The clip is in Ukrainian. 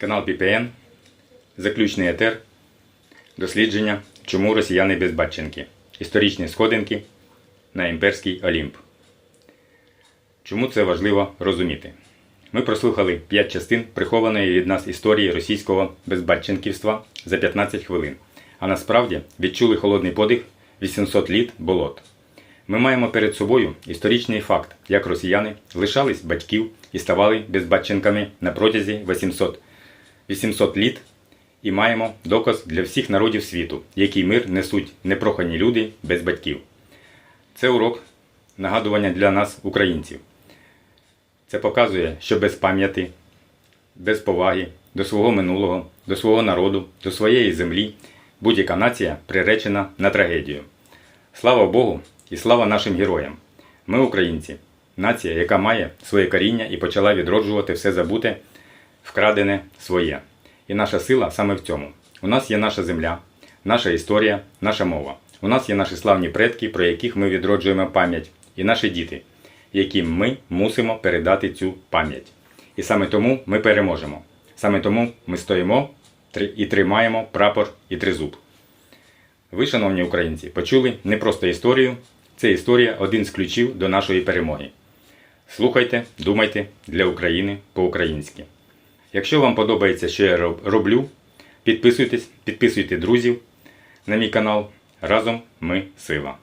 Канал PPN, заключний етер, дослідження, чому росіяни безбатченки, історичні сходинки на імперський Олімп. Чому це важливо розуміти? Ми прослухали 5 частин прихованої від нас історії російського безбатченківства за 15 хвилин, а насправді відчули холодний подих 800 літ болот. Ми маємо перед собою історичний факт, як росіяни лишались батьків і ставали безбатченками на протязі 800, 800 літ, і маємо доказ для всіх народів світу, який мир несуть непрохані люди без батьків. Це урок нагадування для нас, українців. Це показує, що без пам'яті, без поваги до свого минулого, до свого народу, до своєї землі будь-яка нація приречена на трагедію. Слава Богу і слава нашим героям! Ми українці, нація, яка має своє коріння і почала відроджувати все забуте, вкрадене своє. І наша сила саме в цьому. У нас є наша земля, наша історія, наша мова. У нас є наші славні предки, про яких ми відроджуємо пам'ять, і наші діти, яким ми мусимо передати цю пам'ять. І саме тому ми переможемо. Саме тому ми стоїмо і тримаємо прапор і тризуб. Ви, шановні українці, почули не просто історію, це історія один з ключів до нашої перемоги. Слухайте, думайте для України по-українськи. Якщо вам подобається, що я роблю, підписуйтесь, підписуйте друзів на мій канал. Разом ми сила.